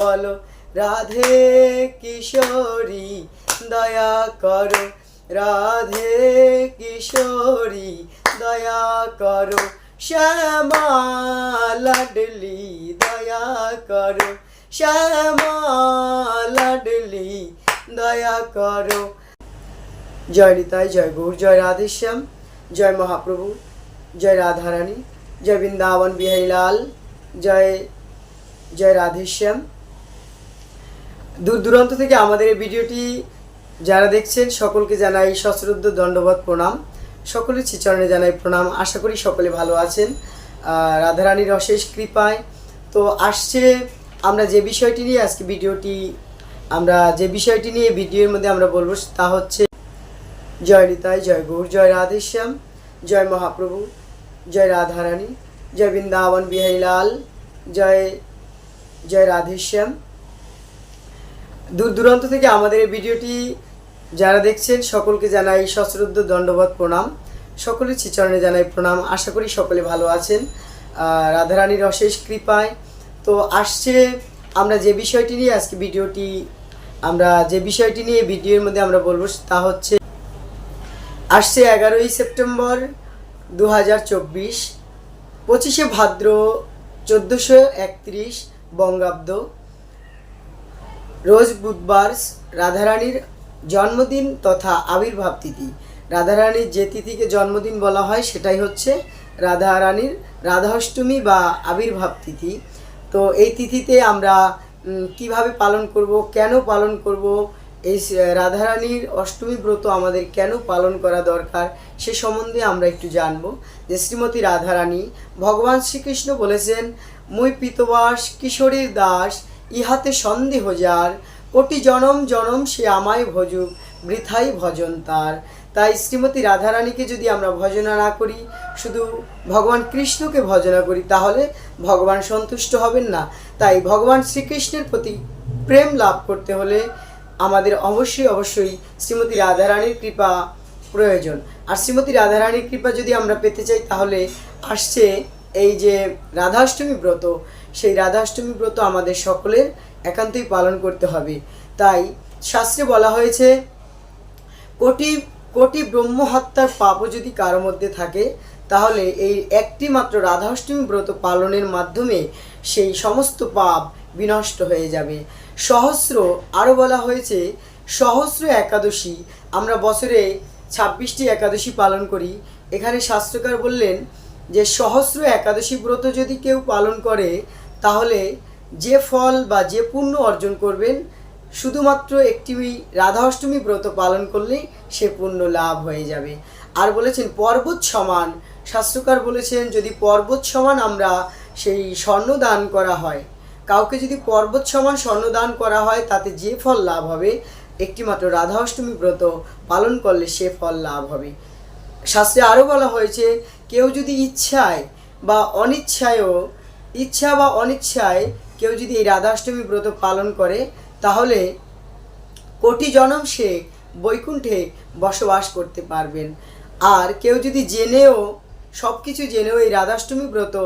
বলো, রাধে কিশোরী, দয়া করো। রাধে কিশোরী, দয়া করো। শ্যামা লাডলি, দয়া করো। শ্যামা লাডলি, দয়া করো। জয় নিতাই, জয় গৌর, জয় রাধেশ্যাম জয় মহাপ্রভু, জয় রাধারানী, জয় বৃন্দাবন বিহারী লাল, জয় জয় রাধেশ্যাম দূর দূরান্ত থেকে আমাদের এই ভিডিওটি যারা দেখছেন, সকলকে জানাই সশ্রদ্ধ দণ্ডবত প্রণাম। সকলের শ্রীচরণে জানাই প্রণাম। আশা করি সকলে ভালো আছেন। রাধারানীর অশেষ কৃপায়। তো আসছে আমরা যে বিষয়টি নিয়ে আজকে ভিডিওটি, আমরা যে বিষয়টি নিয়ে ভিডিওর মধ্যে আমরা বলব তা হচ্ছে জয় নিতাই, জয় গৌর, জয় রাধেশ্যাম জয় মহাপ্রভু, জয় রাধারানী, জয় বৃন্দাবন বিহারী লাল, জয় জয় রাধেশ্যাম দূর দূরান্ত থেকে আমাদের এই ভিডিওটি যারা দেখছেন, সকলকে জানাই সশ্রদ্ধ দণ্ডবত প্রণাম। সকলের চিচরণে জানাই প্রণাম। আশা করি সকলে ভালো আছেন। রাধারানীর অশেষ কৃপায়। তো আসছে আমরা যে বিষয়টি নিয়ে আজকে ভিডিওটি, আমরা যে বিষয়টি নিয়ে ভিডিওর মধ্যে আমরা বলব তা হচ্ছে, আসছে এগারোই সেপ্টেম্বর দু হাজার চব্বিশ, পঁচিশে ভাদ্র, চোদ্দোশো একত্রিশ, বঙ্গাব্দ। রোজ বুধবার রাধারানীর জন্মদিন তথা আবির্ভাব তিথি। রাধারানীর যে তিথিকে জন্মদিন বলা হয়, সেটাই হচ্ছে রাধারানীর রাধাষ্টমী বা আবির্ভাব তিথি। তো এই তিথিতে আমরা কীভাবে পালন করব, কেন পালন করব, এই রাধারানীর অষ্টমী ব্রত আমাদের কেন পালন করা দরকার, সে সম্বন্ধে আমরা একটু জানব। যে শ্রীমতী রাধারানী ভগবান শ্রীকৃষ্ণ বলেছেন, মুই পিতবাস কিশোরীর দাস ইহাতে সন্দেহ যার। কোটি জনম জনম সে আমায় ভজুক, বৃথাই ভজন তার। তাই শ্রীমতী রাধারানীকে যদি আমরা ভজনা না করি, শুধু ভগবান কৃষ্ণকে ভজনা করি, তাহলে ভগবান সন্তুষ্ট হবেন না। তাই ভগবান শ্রীকৃষ্ণের প্রতি প্রেম লাভ করতে হলে আমাদের অবশ্যই অবশ্যই শ্রীমতী রাধারানীর কৃপা প্রয়োজন। আর শ্রীমতী রাধারানীর কৃপা যদি আমরা পেতে চাই, তাহলে আসছে এই যে রাধাষ্টমী ব্রত। সেই রাধাষ্টমী ব্রত আমাদের সকলের একান্তই পালন করতে হবে। তাই শাস্ত্রে বলা হয়েছে, কোটি কোটি ব্রহ্ম হত্যার পাপও যদি কারও মধ্যে থাকে, তাহলে এই একটি মাত্র রাধাষ্টমী ব্রত পালনের মাধ্যমে সেই সমস্ত পাপ বিনষ্ট হয়ে যাবে। সহস্র আরও বলা হয়েছে, সহস্র একাদশী, আমরা বছরে ছাব্বিশটি একাদশী পালন করি। এখানে শাস্ত্রকার বললেন যে, সহস্র একাদশী ব্রত যদি কেউ পালন করে তাহলে যে ফল বা যে পুণ্য অর্জন করবেন, শুধুমাত্র একটি রাধা অষ্টমী ব্রত পালন করলেই সে পুণ্য লাভ হয়ে যাবে। আর বলেছেন, পর্বত সমান। শাস্ত্রকার বলেছেন, যদি পর্বত সমান আমরা সেই স্বর্ণ দান করা হয়, কাউকে যদি পর্বত সমান স্বর্ণ দান করা হয়, তাতে যে ফল লাভ হবে, একটিমাত্র রাধা অষ্টমী ব্রত পালন করলে সে ফল লাভ হবে। শাস্ত্রে আরও বলা হয়েছে, কেউ যদি ইচ্ছায় বা অনিচ্ছায়ও ইচ্ছা বা অনিচ্ছায় কেউ যদি এই রাধাষ্টমী ব্রত পালন করে, তাহলে কোটি জনম সে বৈকুণ্ঠে বসবাস করতে পারবেন। আর কেউ যদি জেনেও সব কিছু জেনেও এই রাধাষ্টমী ব্রত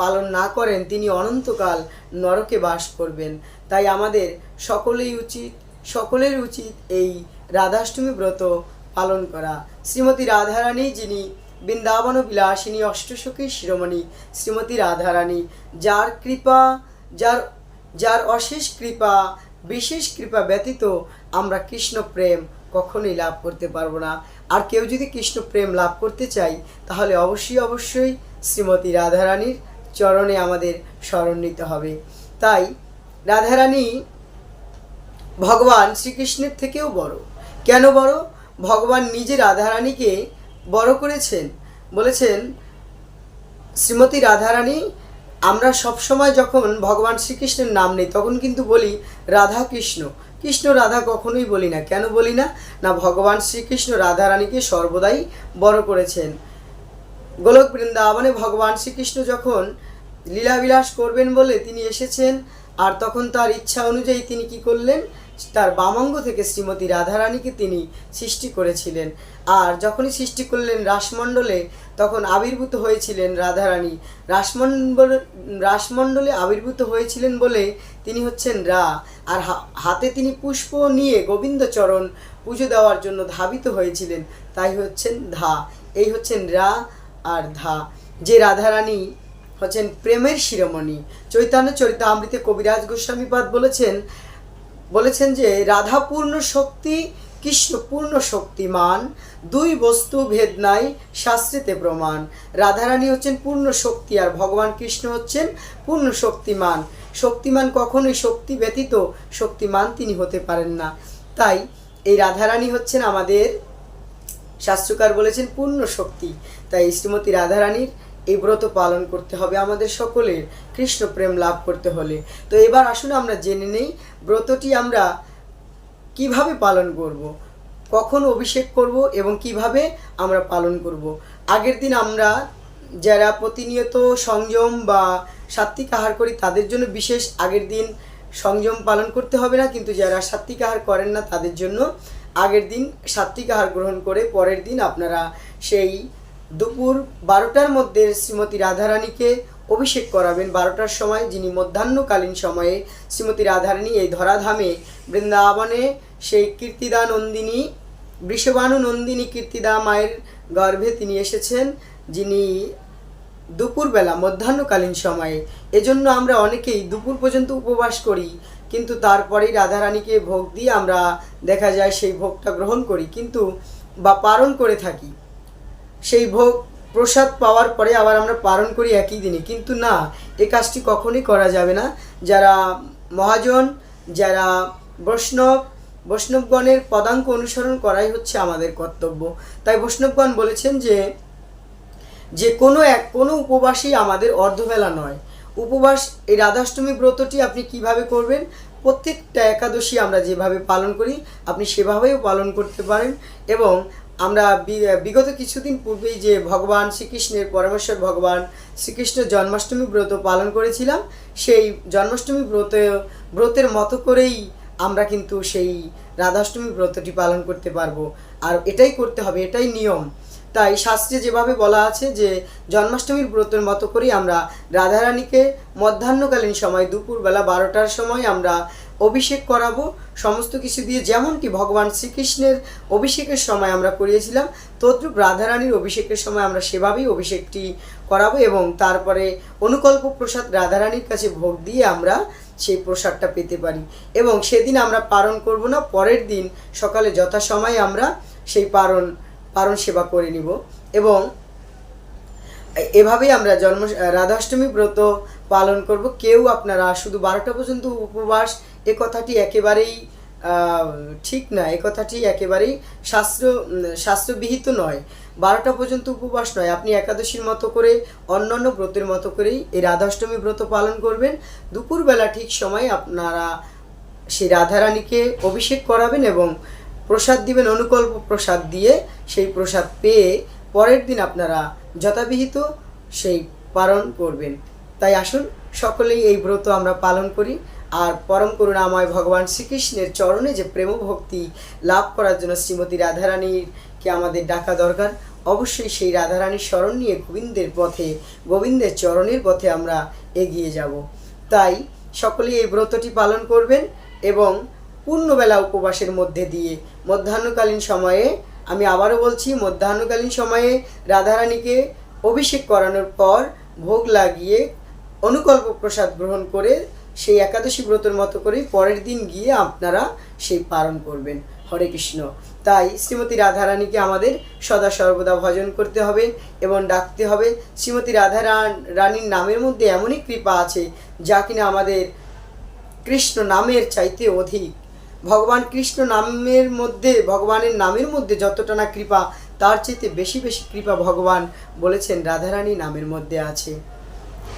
পালন না করেন, তিনি অনন্তকাল নরকে বাস করবেন। তাই আমাদের সকলেই উচিত, সকলের উচিত এই রাধাষ্টমী ব্রত পালন করা। শ্রীমতী রাধারানী যিনি বৃন্দাবন বিলাসিনী অষ্টসখী শিরোমণি শ্রীমতী রাধারানী, যার কৃপা, যার যার অশেষ কৃপা, বিশেষ কৃপা ব্যতীত আমরা কৃষ্ণ প্রেম কখনোই লাভ করতে পারব না। আর কেউ যদি কৃষ্ণ প্রেম লাভ করতে চাই, তাহলে অবশ্যই অবশ্যই শ্রীমতী রাধারানীর চরণে আমাদের স্মরণ নিতে হবে। তাই রাধারানী ভগবান শ্রীকৃষ্ণের থেকেও বড়। কেন বড়? ভগবান নিজে রাধারানীকে বড় করেছেন। বলেছেন, শ্রীমতী রাধারানী, আমরা সবসময় যখন ভগবান শ্রীকৃষ্ণের নাম নেই, তখন কিন্তু বলি রাধা কৃষ্ণ। কৃষ্ণ, রাধা কখনোই বলি না। কেন বলি না? না, ভগবান শ্রীকৃষ্ণ রাধারানীকে সর্বদাই বড় করেছেন। গোলক বৃন্দাবনে ভগবান শ্রীকৃষ্ণ যখন লীলাবিলাস করবেন বলে তিনি এসেছেন, আর তখন তার ইচ্ছা অনুযায়ী তিনি কি করলেন? তার বামাঙ্গ থেকে শ্রীমতী রাধারানীকে তিনি সৃষ্টি করেছিলেন। আর যখনই সৃষ্টি করলেন রাসমণ্ডলে, তখন আবির্ভূত হয়েছিলেন রাধারানী। রাসমণ্ডল, রাসমণ্ডলে আবির্ভূত হয়েছিলেন বলে তিনি হচ্ছেন রা। আর হাতে তিনি পুষ্প নিয়ে গোবিন্দচরণ পুজো দেওয়ার জন্য ধাবিত হয়েছিলেন। তাই হচ্ছেন ধা। এই হচ্ছেন রা আর ধা। যে রাধারানী হচ্ছেন প্রেমের শিরোমণি। চৈতন্য চরিতামৃতে কবিরাজ গোস্বামীপাদ বলেছেন বলেছেন যে রাধা পূর্ণ শক্তি, কৃষ্ণ পূর্ণ শক্তিমান, দুই বস্তু ভেদ নাই, শাস্ত্রেতে প্রমাণ। রাধারানী হচ্ছেন পূর্ণ শক্তি আর ভগবান কৃষ্ণ হচ্ছেন পূর্ণ শক্তিমান। শক্তিমান কখনোই শক্তি ব্যতীত শক্তিমান তিনি হতে পারেন না। তাই এই রাধারানী হচ্ছেন আমাদের শাস্ত্রকার বলেছেন পূর্ণ শক্তি। তাই শ্রীমতী রাধারানীর এই ব্রত পালন করতে হবে আমাদের সকলের, কৃষ্ণ প্রেম লাভ করতে হলে তো এবার আসুন আমরা জেনে নেই, ব্রতটি আমরা কীভাবে পালন করব। কখন অভিষেক করব এবং কীভাবে আমরা পালন করব। আগের দিন আমরা যারা প্রতিনিয়ত সংযম বা সাত্বিক আহার করি, তাদের জন্য বিশেষ আগের দিন সংযম পালন করতে হবে না, কিন্তু যারা সাত্বিক আহার করেন না, তাদের জন্য আগের দিন সাত্বিক আহার গ্রহণ করে, পরের দিন আপনারা সেই দুপুর বারোটার মধ্যে শ্রীমতী রাধারানীকে অভিষেক করাবেন। বারোটার সময় যিনি মধ্যাহ্নকালীন সময়ে শ্রীমতী রাধারানী এই ধরাধামে বৃন্দাবনে সেই কীর্তিদা নন্দিনী বৃষবাণু নন্দিনী কীর্তিদা মায়ের গর্ভে তিনি এসেছেন। যিনি দুপুরবেলা মধ্যাহ্নকালীন সময়ে। এজন্য আমরা অনেকেই দুপুর পর্যন্ত উপবাস করি, কিন্তু তারপরেই রাধারানীকে ভোগ দিয়ে আমরা দেখা যায় সেই ভোগটা গ্রহণ করি। কিন্তু বা পালন করে থাকি। সেই ভোগ প্রসাদ পাওয়ার পরে আবার আমরা পালন করি একই দিনে। কিন্তু না, এ কাজটি কখনোই করা যাবে না। যারা মহাজন, যারা বৈষ্ণব, বৈষ্ণবগণের পদাঙ্ক অনুসরণ করাই হচ্ছে আমাদের কর্তব্য। তাই বৈষ্ণবগণ বলেছেন যে যে কোনো এক, কোনো উপবাসই আমাদের অর্ধবেলা নয়। উপবাস, এই রাধাষ্টমী ব্রতটি আপনি কীভাবে করবেন? প্রত্যেকটা একাদশী আমরা যেভাবে পালন করি, আপনি সেভাবেও পালন করতে পারেন এবং আমরা বিগত কিছুদিন পূর্বেই যে ভগবান শ্রীকৃষ্ণের পরমেশ্বর ভগবান শ্রীকৃষ্ণ জন্মাষ্টমী ব্রত পালন করেছিলাম, সেই জন্মাষ্টমী ব্রত, ব্রতের মতো করেই আমরা কিন্তু সেই রাধাষ্টমী ব্রতটি পালন করতে পারব। আর এটাই করতে হবে, এটাই নিয়ম। তাই শাস্ত্রে যেভাবে বলা আছে যে, জন্মাষ্টমীর ব্রতের মতো করেই আমরা রাধারানীকে মধ্যাহ্নকালীন সময়, দুপুরবেলা বারোটার সময় আমরা অভিষেক করাবো, সমস্ত কিছু দিয়ে যেমনটি ভগবান শ্রীকৃষ্ণের অভিষেকের সময় আমরা করিয়েছিলাম, তদ্রূপ রাধারানীর অভিষেকের সময় আমরা সেভাবেই অভিষেকটি করাবো এবং তারপরে অনুকল্প প্রসাদ রাধারানীর কাছে ভোগ দিয়ে আমরা সেই প্রসাদটা পেতে পারি। এবং সেদিন আমরা পালন করব না, পরের দিন সকালে যথাসময়ে আমরা সেই পারণ পারণ সেবা করে নিব। এবং এভাবেই আমরা জন্ম, রাধাষ্টমী ব্রত পালন করব। কেউ আপনারা শুধু বারোটা পর্যন্ত উপবাস এ কথাটি একেবারেই ঠিক না, এ কথাটি একেবারেই শাস্ত্র, শাস্ত্রবিহিত নয়। বারোটা পর্যন্ত উপবাস নয়। আপনি একাদশীর মতো করে, অন্যান্য ব্রতের মতো করেই এই রাধাষ্টমী ব্রত পালন করবেন। দুপুরবেলা ঠিক সময়ে আপনারা সেই রাধারানীকে অভিষেক করাবেন এবং প্রসাদ দিবেন, অনুকল্প প্রসাদ দিয়ে সেই প্রসাদ পেয়ে পরের দিন আপনারা যথাবিহিত সেই পালন করবেন। তাই আসুন, সকলেই এই ব্রত আমরা পালন করি। আর পরম করুণাময় ভগবান শ্রীকৃষ্ণের চরণে যে প্রেম ভক্তি লাভ করার জন্য শ্রীমতী রাধারানীরকে আমাদের ডাকা দরকার, অবশ্যই সেই রাধারানীর স্মরণ নিয়ে গোবিন্দের পথে, গোবিন্দের চরণের পথে আমরা এগিয়ে যাব। তাই সকলেই এই ব্রতটি পালন করবেন এবং পূর্ণবেলা উপবাসের মধ্যে দিয়ে মধ্যাহ্নকালীন সময়ে, আমি আবারও বলছি, মধ্যাহ্নকালীন সময়ে রাধারানীকে অভিষেক করানোর পর ভোগ লাগিয়ে অনুকল্প প্রসাদ গ্রহণ করে সেই একাদশী ব্রতের মতো করেই পরের দিন গিয়ে আপনারা সেই পালন করবেন। হরে কৃষ্ণ। তাই শ্রীমতী রাধারানীকে আমাদের সদা সর্বদা ভজন করতে হবে এবং ডাকতে হবে। শ্রীমতী রাধারান রানীর নামের মধ্যে এমনই কৃপা আছে যা কিনা আমাদের কৃষ্ণ নামের চাইতে অধিক। ভগবান কৃষ্ণ নামের মধ্যে, ভগবানের নামের মধ্যে যতটা না কৃপা, তার চাইতে বেশি বেশি কৃপা ভগবান বলেছেন রাধারানী নামের মধ্যে আছে।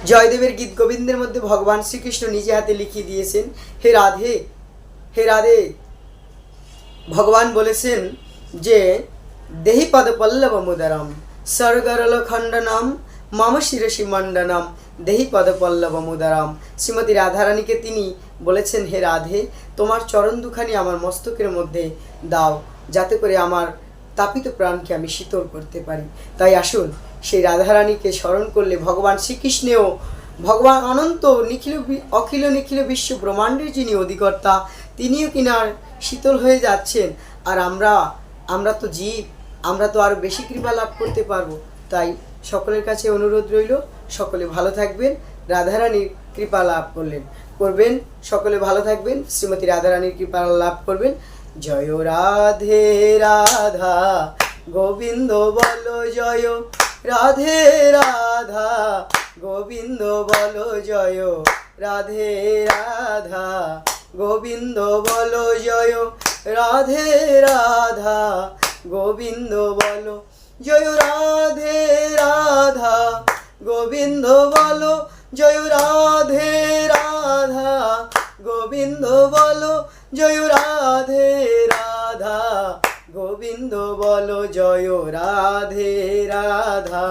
জয়দেবের গীত গোবিন্দের মধ্যে ভগবান শ্রীকৃষ্ণ নিজে হাতে লিখিয়ে দিয়েছেন, হে রাধে হে রাধে। ভগবান বলেছেন যে, দেহি পদ পল্লব মুদরম, স্বর্গরল খণ্ডনম, মম শিরসি মণ্ডনম, দেহি পদ পল্লব মুদরম। শ্রীমতী রাধারানীকে তিনি বলেছেন, হে রাধে, তোমার চরণ দুখানি আমার মস্তকের মধ্যে দাও, যাতে করে আমার তাপিত প্রাণকে আমি শীতল করতে পারি। তাই আসুন সেই রাধারানীকে স্মরণ করলে ভগবান শ্রীকৃষ্ণেও ভগবান অনন্ত নিখিল অখিল নিখিল বিশ্ব ব্রহ্মাণ্ডের যিনি অধিকর্তা, তিনিও কিনার শীতল হয়ে যাচ্ছেন। আর আমরা আমরা তো জীব, আমরা তো আরও বেশি কৃপা লাভ করতে পারব। তাই সকলের কাছে অনুরোধ রইল, সকলে ভালো থাকবেন, রাধারানীর কৃপা লাভ করলেন, করবেন। সকলে ভালো থাকবেন, শ্রীমতী রাধারানীর কৃপা লাভ করবেন। জয় রাধে রাধা, গোবিন্দ বল জয়। রাধে রাধা, গোবিন্দ বল জয়। রাধে রাধা, গোবিন্দ বল জয়। রাধে রাধা, গোবিন্দ বল জয়। রাধে রাধা, গোবিন্দ বল জয়। রাধে রাধা, গোবিন্দ বল জয়। রাধে গোবিন্দ বল জয় রাধে রাধা,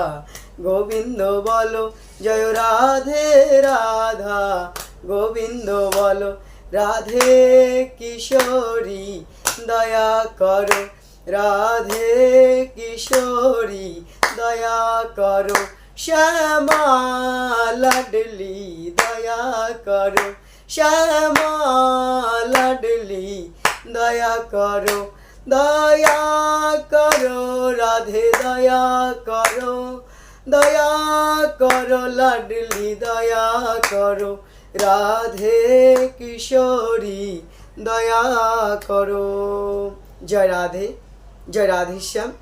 গোবিন্দ বল জয় রাধে রাধা, গোবিন্দ বল রাধে কিশোরী, দয়া করো। রাধে কিশোরী, দয়া করো। শ্যামা লাডলি দয়া করো। শ্যামা লাডলি দয়া করো। দয়া করো, রাধে দয়া করো দয়া করো, লাডলি দয়া করো, রাধে কিশোরী দয়া করো। জয় রাধে, জয় রাধেশ্যাম।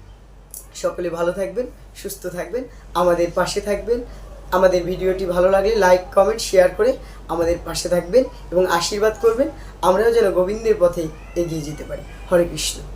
সকলে ভালো থাকবেন, সুস্থ থাকবেন, আমাদের পাশে থাকবেন। আমাদের ভিডিওটি ভালো লাগলে লাইক, কমেন্ট, শেয়ার করে আমাদের পাশে থাকবেন এবং আশীর্বাদ করবেন। আমরাও যেন গোবিন্দের পথে এগিয়ে যেতে পারি। হরে কৃষ্ণ।